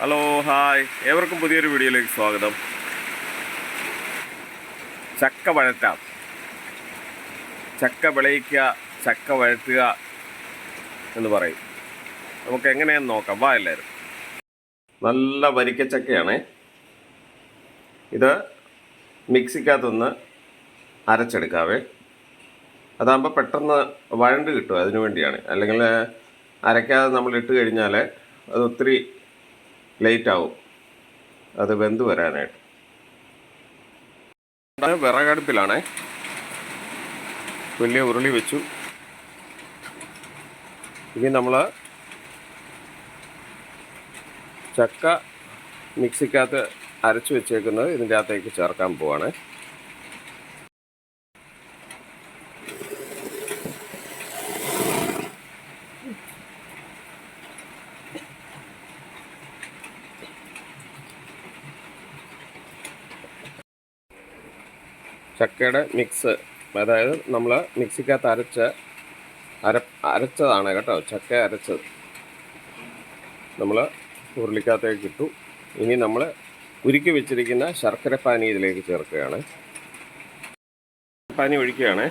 Hello hi. ഏവർക്കും പുതിയൊരു വീഡിയോയിലേക്ക് സ്വാഗതം. ചക്ക വഴറ്റാം. ചക്ക വിളയിക്കുക ചക്ക വഴറ്റുക എന്ന് പറയും. നമുക്ക് എങ്ങനെയെന്ന് നോക്കാം. വാ എല്ലാവരും. നല്ല വരിക്ക വരിക്കച്ചക്കയാണ് ഇത് മിക്സിക്കകത്തൊന്ന് അരച്ചെടുക്കാവേ. അതാകുമ്പോൾ പെട്ടെന്ന് വഴണ്ട് കിട്ടും അതിനു വേണ്ടിയാണ്. അല്ലെങ്കിൽ അരയ്ക്കാതെ നമ്മൾ ഇട്ട് കഴിഞ്ഞാൽ അത് ഒത്തിരി ലേറ്റ് ആവും അത് വെന്ത് വരാനായിട്ട്. വിറകടുപ്പിലാണേ. വലിയ ഉരുളി വെച്ചു. ഇനി നമ്മൾ ചക്ക മിക്സിക്കകത്ത് അരച്ചു വെച്ചേക്കുന്നത് ഇതിന്റെ അകത്തേക്ക് ചേർക്കാൻ പോവാണ്. ചക്കയുടെ മിക്സ്. അതായത് നമ്മൾ മിക്സിക്കകത്ത് അരച്ച അര അരച്ചതാണ് കേട്ടോ ചക്ക അരച്ചത്. നമ്മൾ ഉരുളിക്കകത്തേക്ക് ഇട്ടു. ഇനി നമ്മൾ ഉരുക്കി വെച്ചിരിക്കുന്ന ശർക്കര പാനി ഇതിലേക്ക് ചേർക്കുകയാണ്. പാനി ഒഴിക്കുകയാണ്.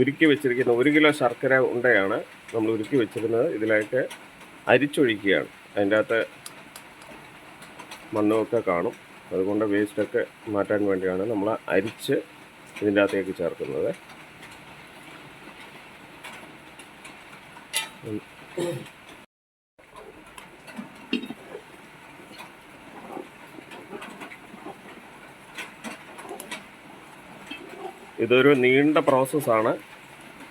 ഉരുക്കി വെച്ചിരിക്കുന്ന ഒരു കിലോ ശർക്കര ഉണ്ടയാണ് നമ്മൾ ഉരുക്കി വെച്ചിരുന്നത്. ഇതിലേക്ക് അരിച്ചൊഴിക്കുകയാണ്. അതിന്റെ അകത്ത് മണ്ണുമൊക്കെ കാണും. അതുകൊണ്ട് വേസ്റ്റൊക്കെ മാറ്റാൻ വേണ്ടിയാണ് നമ്മൾ അരിച്ച് ഇതിന്റെ അകത്തേക്ക് ചേർക്കുന്നത്. ഇതൊരു നീണ്ട പ്രോസസ്സാണ്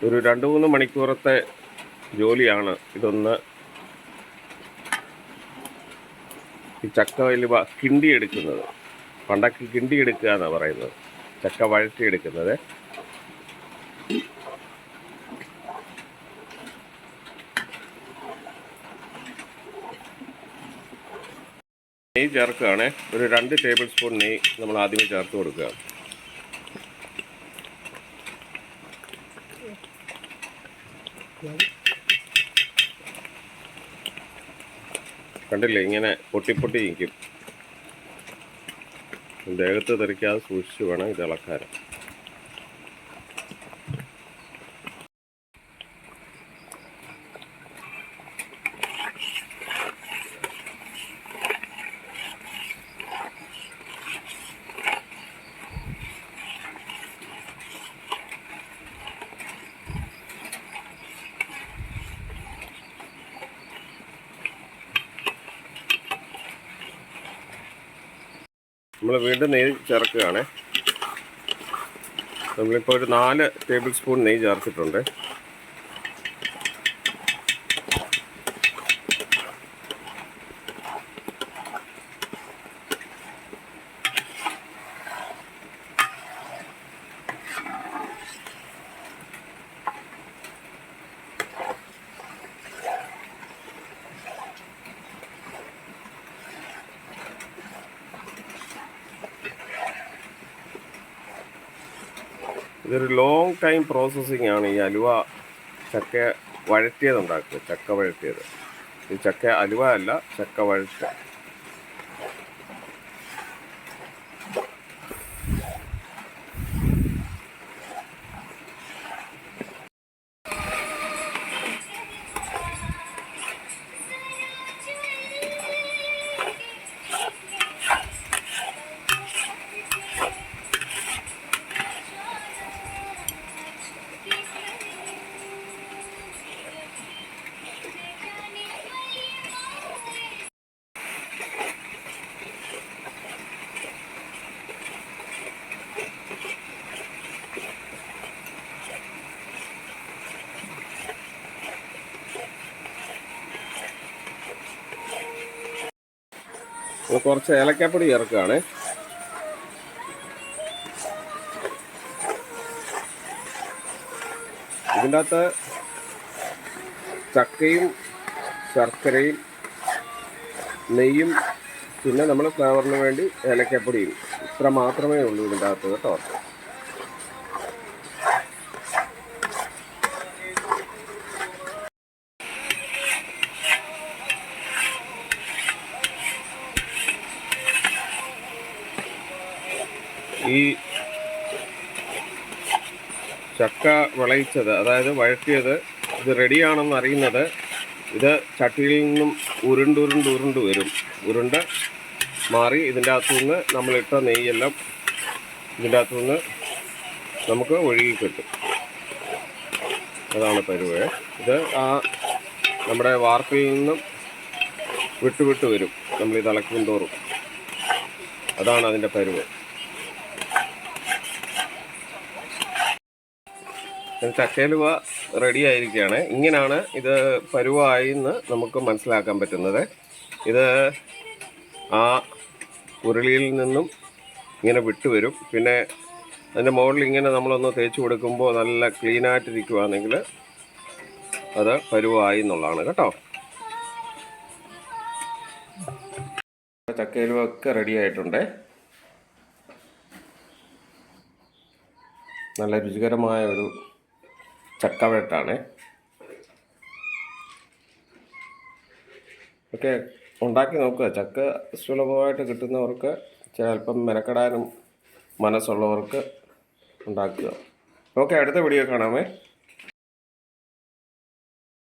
ഒരു രണ്ട് മൂന്ന് മണിക്കൂറത്തെ ജോലിയാണ്. ഇതൊന്ന് ഈ ചക്ക വലിയ കിണ്ടി എടുക്കുന്നത് പണ്ടൊക്കെ കിണ്ടി എടുക്കുക എന്നാണ് പറയുന്നത്. ചക്ക വഴറ്റിയെടുക്കുന്നത്. നെയ്യ് ചേർക്കുകയാണ്. ഒരു രണ്ട് ടേബിൾ സ്പൂൺ നെയ്യ് നമ്മൾ ആദ്യമേ ചേർത്ത് കൊടുക്കുക. കണ്ടില്ലേ ഇങ്ങനെ പൊട്ടി പൊട്ടി നിൽക്കും ദേഹത്ത് തെറിക്കാതെ സൂക്ഷിച്ച് വേണം ഇത് ഇളക്കാൻ നമ്മൾ വീണ്ടും നെയ്യ് ചേർക്കുകയാണ്. നമ്മളിപ്പോൾ ഒരു നാല് ടേബിൾ സ്പൂൺ നെയ്യ് ചേർത്തിട്ടുണ്ട്. ഇതൊരു ലോങ് ടൈം പ്രോസസ്സിംഗ് ആണ് ഈ അലുവ ചക്ക വഴറ്റിയത് ഉണ്ടാക്കുക ചക്ക വഴറ്റിയത്. ഈ ചക്ക അലുവ അല്ല ചക്ക വഴറ്റ കുറച്ച് ഏലക്കാപ്പൊടി ചേർക്കുകയാണ്. ഇതിന്റെ അകത്ത് ചക്കയും ശർക്കരയും നെയ്യും പിന്നെ നമ്മൾ ഫ്ലേവറിന് വേണ്ടി ഏലക്കാപ്പൊടിയും ഇത്ര മാത്രമേ ഉള്ളൂ ഇതിന്റെ അകത്ത് കേട്ടോ. ഈ ചക്ക വിളയിച്ചത് അതായത് വഴറ്റിയത് ഇത് റെഡിയാണെന്ന് അറിയുന്നത് ഇത് ചട്ടിയിൽ നിന്നും ഉരുണ്ട് ഉരുണ്ട് വരും. ഉരുണ്ട് മാറി ഇതിന്റെ അകത്തുനിന്ന് നമ്മളിട്ട നെയ്യെല്ലാം ഇതിന്റെ അകത്തുനിന്ന് നമുക്ക് ഒഴുകി കിട്ടും. അതാണ് പരുവേ. ഇത് ആ നമ്മുടെ വാർപ്പിൽ നിന്നും വിട്ട് വിട്ട് വരും. നമ്മൾ ഇത് ഇളക്കും തോറും അതാണ് അതിന്റെ പരുവ്. ചക്കയിലുവ റെഡി ആയിരിക്കുകയാണ് ഇങ്ങനെയാണ് ഇത് പരുവായി എന്ന് നമുക്ക് മനസ്സിലാക്കാൻ പറ്റുന്നത്. ഇത് ആ ഉരുളിയിൽ നിന്നും ഇങ്ങനെ വിട്ടുവരും. പിന്നെ അതിന്റെ മുകളിൽ ഇങ്ങനെ നമ്മളൊന്ന് തേച്ച് കൊടുക്കുമ്പോൾ നല്ല ക്ലീനായിട്ടിരിക്കുവാണെങ്കിൽ അത് പരുവായി എന്നുള്ളതാണ് കേട്ടോ. ചക്കയിലുവ ഒക്കെ റെഡി ആയിട്ടുണ്ട്. നല്ല രുചികരമായ ഒരു ചക്കവെട്ടാണ് ഒക്കെ ഉണ്ടാക്കി നോക്കുക. ചക്ക സുലഭമായിട്ട് കിട്ടുന്നവർക്ക് ചിലപ്പം മെനക്കെടാനും മനസ്സുള്ളവർക്ക് ഉണ്ടാക്കുക. ഓക്കെ അടുത്ത വീഡിയോ കാണാമേ.